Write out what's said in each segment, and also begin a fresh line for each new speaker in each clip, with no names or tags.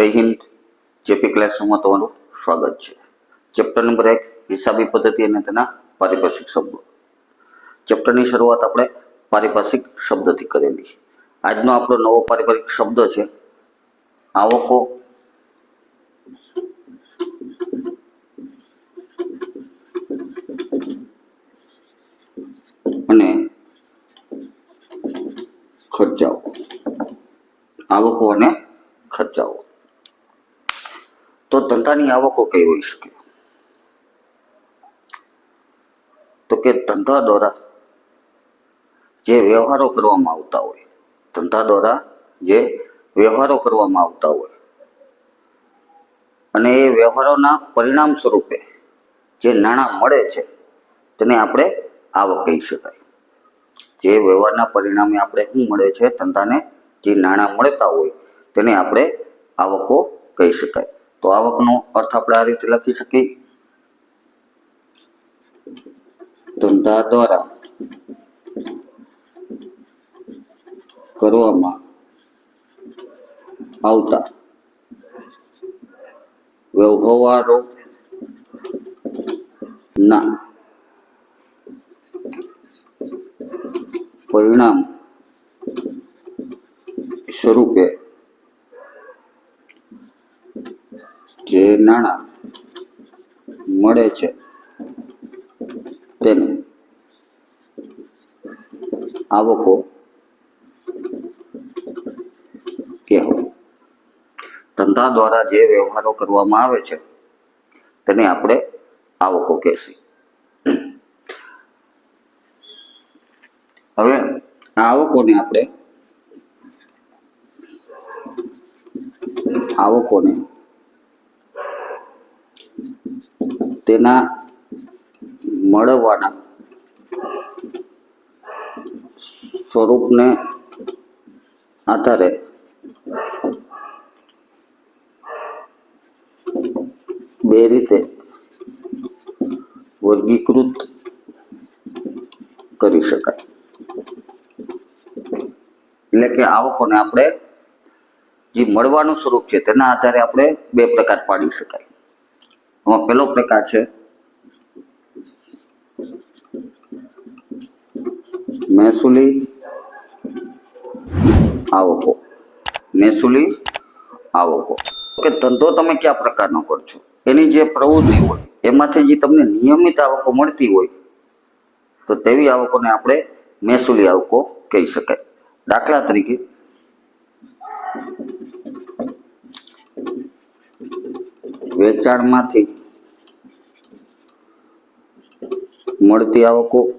જય હિન્દ. જેપી ક્લાસરૂમમાં તમારું સ્વાગત છે. ચેપ્ટર નંબર એક, હિસાબી પદ્ધતિ અને તેના પારિભાષિક શબ્દો. ચેપ્ટરની શરૂઆત આપણે પારિભાષિક શબ્દથી કરેલી. આજનો આપણો નવો પારિભાષિક શબ્દ છે, આવકો. અને ખર્ચાઓ. આવકો અને ખર્ચાઓ. તો ધંધાની આવકો કઈ હોઈ શકે? તો કે ધંધા દ્વારા જે વ્યવહારો કરવામાં આવતા હોય, ધંધા દ્વારા જે વ્યવહારો કરવામાં આવતા હોય, અને એ વ્યવહારોના પરિણામ સ્વરૂપે જે નાણાં મળે છે, તેને આપણે આવક કહી શકાય. જે વ્યવહારના પરિણામે આપણે શું મળે છે, ધંધાને જે નાણાં મળતા હોય, તેને આપણે આવકો કહી શકાય. તો આવકનો અર્થ આપણે આ રીતે લખી શકીએ. ધંધા દ્વારા કરવામાં આવતા વ્યવહારો ના પરિણામ સ્વરૂપે જે નાણાં મળે છે તેને આવકો કહેવાય ધંધા દ્વારા જે વ્યવહારો કરવામાં આવે છે તેને આપણે આવકો કહેશી. હવે આવકોને આપણે આવકોને તેના મળવાના સ્વરૂપને આધારે બે રીતે વર્ગીકૃત કરી શકાય. એટલે કે આવકોને આપણે જે મળવાનું સ્વરૂપ છે તેના આધારે આપણે બે પ્રકાર પાડી શકાય. એમાં પહેલો પ્રકાર છે. મહેસૂલી આવકો. મહેસૂલી આવકો. કે ધંધો તમે કયા પ્રકારનો કરશો એની જે પ્રવૃત્તિ હોય, એમાંથી જે તમને નિયમિત આવકો મળતી હોય, તો તેવી આવકોને આપણે મહેસૂલી આવકો કહી શકાય. દાખલા તરીકે, વેચાણમાંથી મળતી આવકો.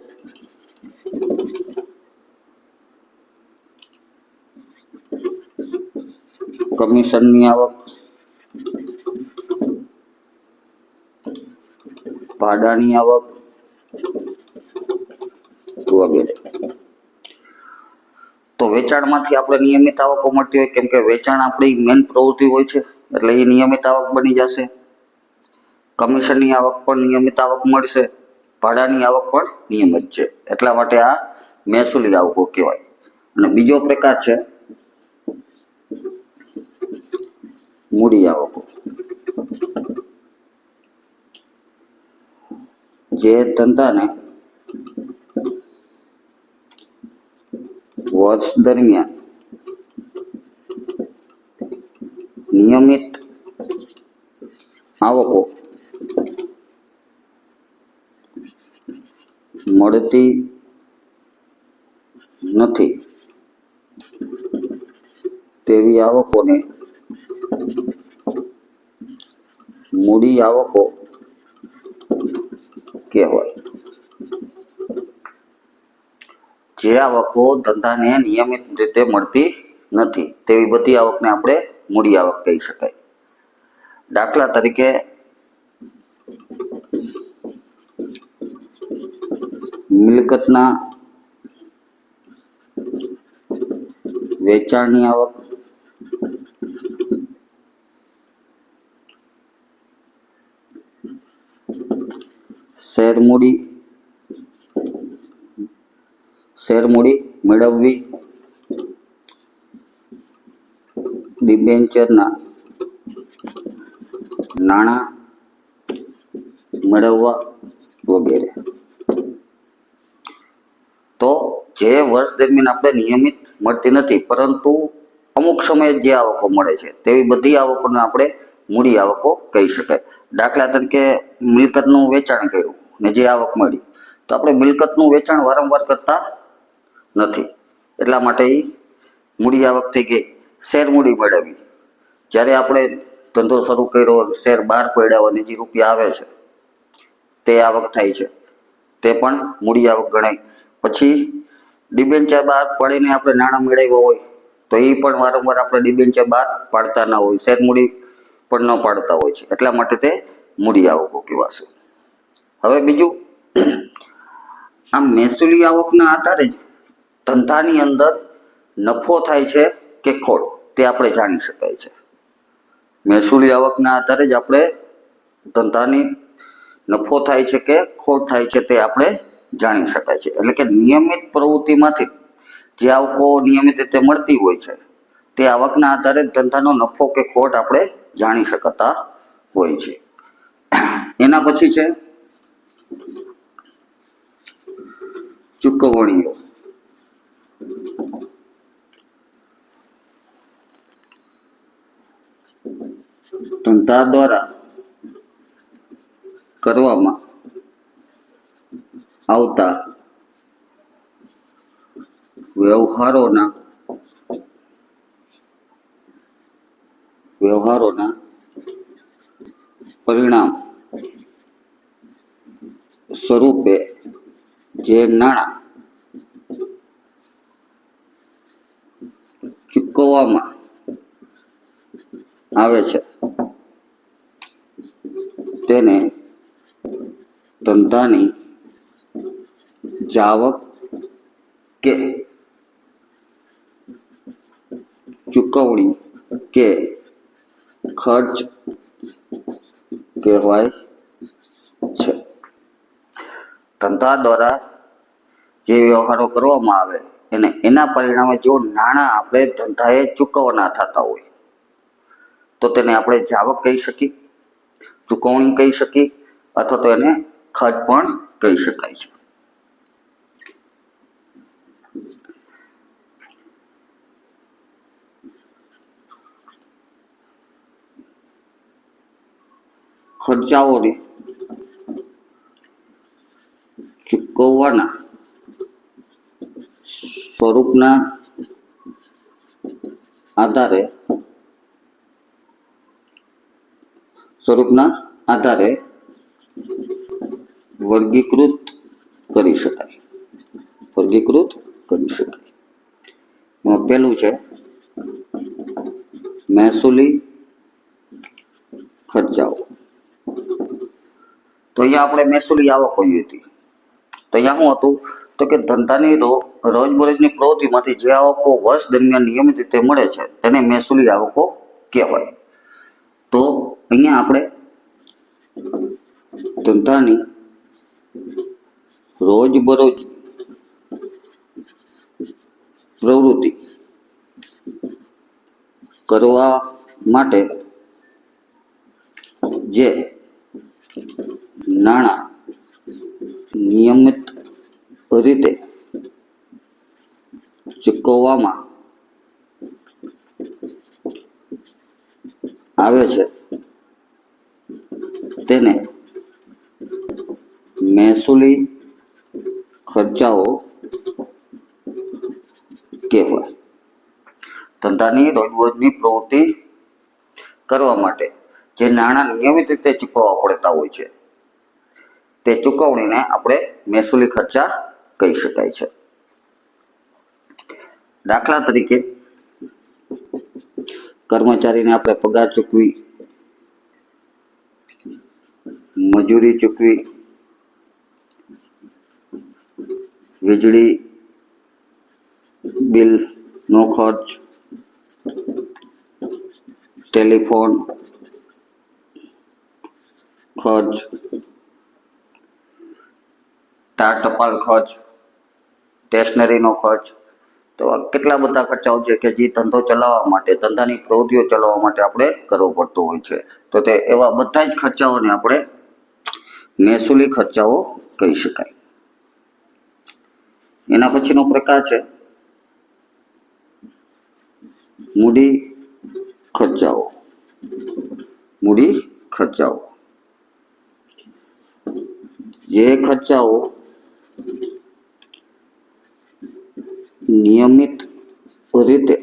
કમિશનની આવક. ભાડાની આવક. વગેરે. તો વેચાણમાંથી આપણે નિયમિત આવકો મળતી હોય, કેમ કે વેચાણ આપણી મેન પ્રવૃત્તિ હોય છે, એટલે એ નિયમિત આવક બની જશે. કમિશનની આવક પણ નિયમિત આવક મળશે. ભાડાની આવક પણ નિયમિત છે. એટલા માટે આ મહેસૂલી આવકો કહેવાય. અને બીજો પ્રકાર છે મૂડી આવકો. જે ધંધાને વર્ષ દરમિયાન નિયમિત આવકો મળતી નથી. તેવી આવકોને મૂડી આવકો કહેવાય. જે આવકો ધંધાને નિયમિત રીતે મળતી નથી, તેવી બધી આવકને આપણે મૂડી આવક કહી શકાય. દાખલા તરીકે મિલકતના વેચાણની આવક. શેર મૂડી. શેર મૂડી મેળવવી. ડિબેન્ચરના નાણાં મેળવવા વગેરે. તો જે વર્ષ દરમિયાન આપણે નિયમિત મળતી નથી, પરંતુ અમુક સમયે જે આવકો મળે છે, તેવી બધી આવકોને આપણે મૂડી આવકો કહી શકાય. દાખલા તરીકે મિલકતનું વેચાણ કર્યું ને જે આવક મળી, તો આપણે મિલકતનું વેચાણ વારંવાર કરતા નથી. એટલા માટે એ મૂડી આવક થઈ ગઈ. શેર મૂડી મેળવી જ્યારે આપણે ધંધો શરૂ કર્યો શેર બહાર પડ્યા અને જે રૂપિયા આવે છે, તે આવક થાય છે, તે પણ મૂડી આવક ગણાય. પછી ડિબેન્ચર બહાર પાડીને આપણે નાણાં મેળવ્યા હોય, તો એ પણ વારંવાર આપણે ડિબેન્ચર બહાર પાડતા ના હોય. શેર મૂડી પણ ન પાડતા હોય છે. એટલા માટે તે મૂડી આવકો કહેવાશે. હવે બીજું, આમ મહેસૂલી આવકના આધારે જ ધંધાની અંદર નફો થાય છે કે ખોટ, તે આપણે જાણી શકાય છે. મહેસૂલી આવકના આધારે જ આપણે ધંધાની નફો થાય છે કે ખોટ થાય છે તે આપણે જાણી શકાય છે. એટલે કે નિયમિત પ્રવૃત્તિમાંથી જે આવકો નિયમિત રીતે મળતી હોય છે, તે આવકના આધારે ધંધાનો નફો કે ખોટ આપણે જાણી શકતા હોય છે. એના પછી છે ચૂકવણીઓ. ધંધા દ્વારા કરવામાં આવતા વ્યવહારોના વ્યવહારોના પરિણામ સ્વરૂપે જે નાણાં ચૂકવવામાં આવે છે તેને ધંધાની જાવક કે ચૂકવણી કે ખર્ચ કહેવાય છે. ધંધા દ્વારા જે વ્યવહારો કરવામાં આવે અને એના પરિણામે જો નાણાં આપણે ધંધાએ ચૂકવવાના થતા હોય, તો તેને આપણે જાવક કહી શકીએ, ચૂકવણી કહી શકીએ, અથવા તો એને ખર્ચ પણ કહી શકાય છે. ખર્ચાઓને ચૂકવવાના સ્વરૂપના આધારે સ્વરૂપના આધારે વર્ગીકૃત કરી શકાય. વર્ગીકૃત કરી શકાય. એમાં પહેલું છે મહેસૂલી ખર્ચાઓ. તો અહીંયા આપણે મહેસૂલી આવક જોઈ હતી. તો અહીંયા શું હતું? તો કે ધંધાની રોજબરોજની પ્રવૃત્તિમાંથી જે આવકો વર્ષ દરમિયાન નિયમિત રીતે મળે છે, તેને મહેસૂલી આવકો કહેવાય. તો અહીંયા આપણે ધંધાની રોજબરોજ પ્રવૃત્તિ કરવા માટે જે નાણાં નિયમિત રીતે ચૂકવવામાં આવે છે. તેને મહેસૂલી ખર્ચાઓ કહેવાય. ધંધાની રોજબરોજની પ્રવૃત્તિ કરવા માટે જે નાણાં નિયમિત રીતે ચૂકવવા પડતા હોય છે તે ચૂકવણીને આપણે મહેસૂલી ખર્ચા કહી શકાય છે. દાખલા તરીકે કર્મચારીને આપણે પગાર ચૂકવી, મજૂરી ચૂકવી, વીજળી બિલનો ખર્ચ, ટેલિફોન ખર્ચ તાર ટપાલ ખર્ચ સ્ટેશનરીનો ખર્ચ, તો કેટલા બધા ખર્ચાઓ છે કે જે ધંધો ચલાવવા માટે, ધંધાની પ્રવૃત્તિઓ ચલાવવા માટે આપણે કરવો પડતો હોય છે. તો તે એવા બધા જ ખર્ચાઓને આપણે મહેસૂલી ખર્ચાઓ કહી શકાય. એના પછીનો પ્રકાર છે મૂડી ખર્ચાઓ. મૂડી ખર્ચાઓ. જે ખર્ચાઓ નિયમિત રીતે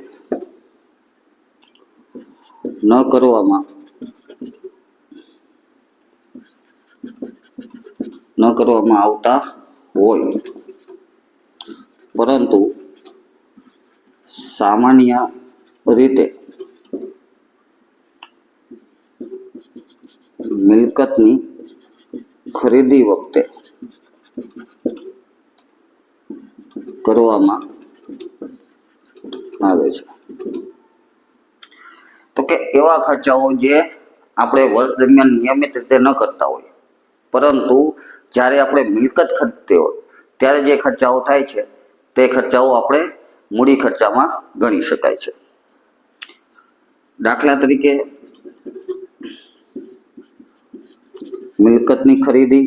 ન કરવામાં ન કરવામાં આવતા હોય. પરંતુ સામાન્ય રીતે મિલકતની ખરીદી વખતે કરવામાં આવે છે. તો કે એવા ખર્ચાઓ જે આપણે વર્ષ દરમિયાન નિયમિત રીતે ન કરતા હોય. પરંતુ જ્યારે આપણે મિલકત ખરીદતી હોય, ત્યારે જે ખર્ચાઓ થાય છે, તે ખર્ચાઓ આપણે મૂડી ખર્ચામાં ગણી શકાય છે. દાખલા તરીકે, મિલકતની ખરીદી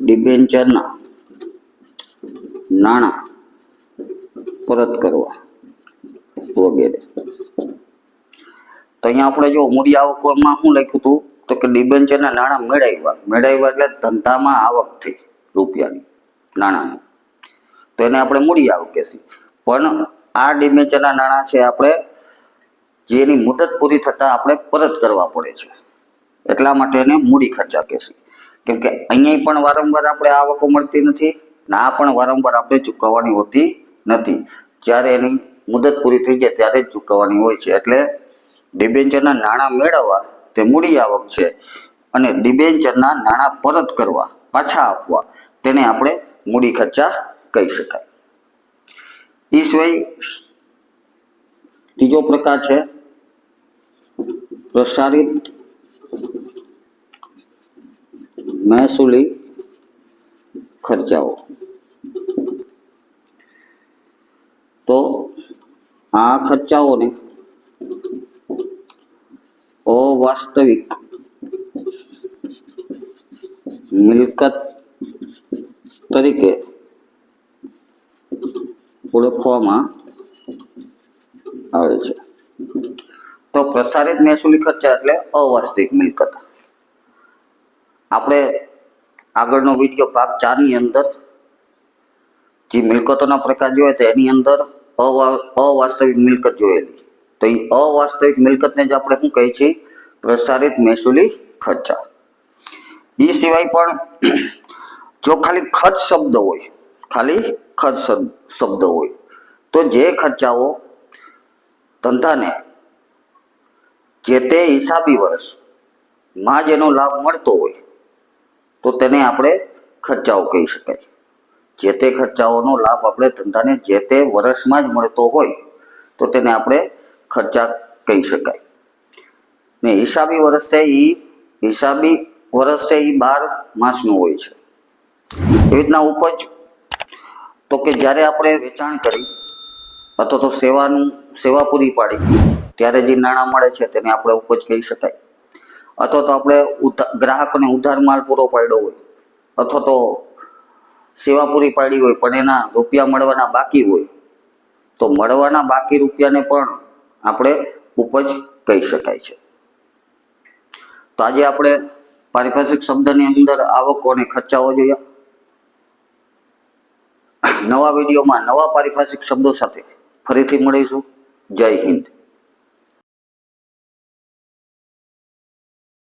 ડિબેન્ચરના નાણાં પરત કરવા વગેરે. તો અહીંયા આપણે જો મૂડી આવકમાં શું લખ્યું હતું? તો કે ડિબેન્ચરના નાણાં મેળવ્યા. મેળવ્યા એટલે ધંધામાં આવક થઈ રૂપિયાની, નાણાંની. તો એને આપણે મૂડી આવક કહેશી. પણ આ ડિબેન્ચરના નાણાં છે આપણે જેની મુદત પૂરી થતા આપણે પરત કરવા પડે છે. એટલા માટે એને મૂડી ખર્ચા કહેશી. કેમ કે અહીંયા પણ વારંવાર આપણે આવકો મળતી નથી. ને, પણ વારંવાર આપણે ચૂકવવાની હોતી નથી. જ્યારે એની મુદત પૂરી થઈ જાય ત્યારે જ ચૂકવવાની હોય છે. એટલે ડિબેન્ચરના નાણાં મેળવવા તે મૂડી આવક છે અને ડિબેન્ચરના નાણાં પરત કરવા, પાછા આપવા, તેને આપણે મૂડી ખર્ચા કહી શકાય. એ સિવાય ત્રીજો પ્રકાર છે પ્રસારિત મહેસૂલી ખર્ચાઓ તો આ ખર્ચાઓને અવાસ્તવિક મિલકત તરીકે ઓળખવામાં આવે છે. તો પ્રસારિત મહેસૂલી ખર્ચા એટલે અવાસ્તવિક મિલકત. આપણે આગળનો વીડિયો ભાગ ચારની અંદર, જે મિલકતોના પ્રકાર જોયા તો એની અંદર અવા- અવાસ્તવિક મિલકત જોયેલી. તો એ અવાસ્તવિક મિલકતને જ આપણે શું કહીએ છીએ? પ્રસારિત મહેસૂલી ખર્ચા. એ સિવાય પણ જો ખાલી ખર્ચ શબ્દ હોય, ખાલી ખર્ચ શબ્દ હોય, તો જે ખર્ચાઓ ધંધાને જે તે હિસાબી વર્ષમાં જ એનો લાભ મળતો હોય તો તેને આપણે ખર્ચાઓ કહી શકાય. જે તે ખર્ચાઓનો લાભ આપણે ધંધાને જે તે વર્ષમાં જ મળતો હોય, તો તેને આપણે ખર્ચા કહી શકાય. ને હિસાબી વર્ષ છે એ હિસાબી વર્ષ છે એ બાર માસનું હોય છે. એવી રીતના ઉપજ, તો કે જ્યારે આપણે વેચાણ કરી, અથવા તો સેવાનું, સેવા પૂરી પાડી, ત્યારે જે નાણાં મળે છે તેને આપણે ઉપજ કહી શકાય. અથવા તો આપણે ગ્રાહકને ઉધાર માલ પૂરો પાડ્યો હોય, અથવા તો સેવા પૂરી પાડી હોય, પણ એના રૂપિયા મળવાના બાકી હોય, તો મળવાના બાકી રૂપિયાને પણ આપણે ઉપજ કહી શકાય છે. તો આજે આપણે પારિભાષિક શબ્દની અંદર આવકો અને ખર્ચાઓ જોયા નવા વિડીયોમાં નવા પારિભાષિક શબ્દો સાથે ફરીથી મળીશું. જય હિન્દ.